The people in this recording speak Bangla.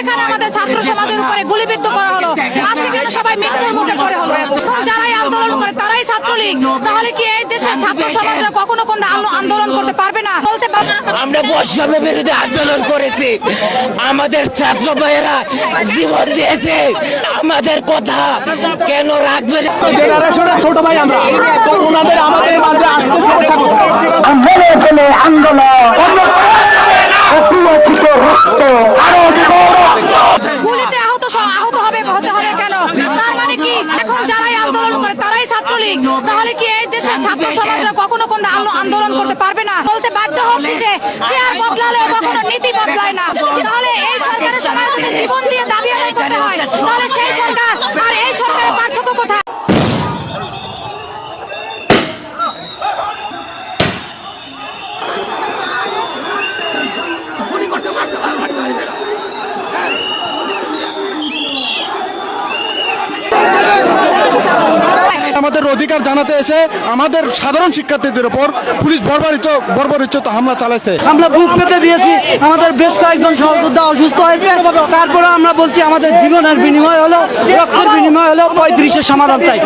এখানে আমাদের ছাত্র সমাজের উপরে গুলিবিদ্ধ করা হলো। আজকে কেন সবাই মৃত্যুর মুখে পড়ে হলো। এখন যারাই আন্দোলন করে তারাই ছাত্রলীগ। তাহলে কি এই দেশের ছাত্র সমাজরা কখনো কোন আন্দোলন করতে পারবে না? বলতে পারবে আমরা বৈষম্যের বিরুদ্ধে আন্দোলন করেছি। আমাদের ছাত্র ভাইয়েরা জীবন দিয়েছে। আমাদের কথা কেন রাখবে জেনারেশনের ছোট ভাই আমরা। ওনাদের আমাদের ছাত্রলীগ তাহলে কি এই দেশের ছাত্র সমাজরা কখনো কোন আন্দোলন করতে পারবে না? বলতে বাধ্য হচ্ছে যে চেয়ার বদলালে কখনো নীতি বদলায় না। তাহলে এই সরকারের সময় যদি জীবন দিয়ে দাবি আদায় করতে হয়। তাহলে সেই আমাদের অধিকার জানাতে এসে আমাদের সাধারণ শিক্ষার্থীদের উপর পুলিশ বর্বরিত বর্বরিত হামলা চালাইছে। আমরা বুক পেতে দিয়েছি। আমাদের বেশ কয়েকজন সহযোদ্ধা অসুস্থ হয়েছে। তারপরে আমরা বলছি, আমাদের জীবনের বিনিময় হলো রক্তের বিনিময় হলো পঁয়ত্রিশের সমাধান চাই।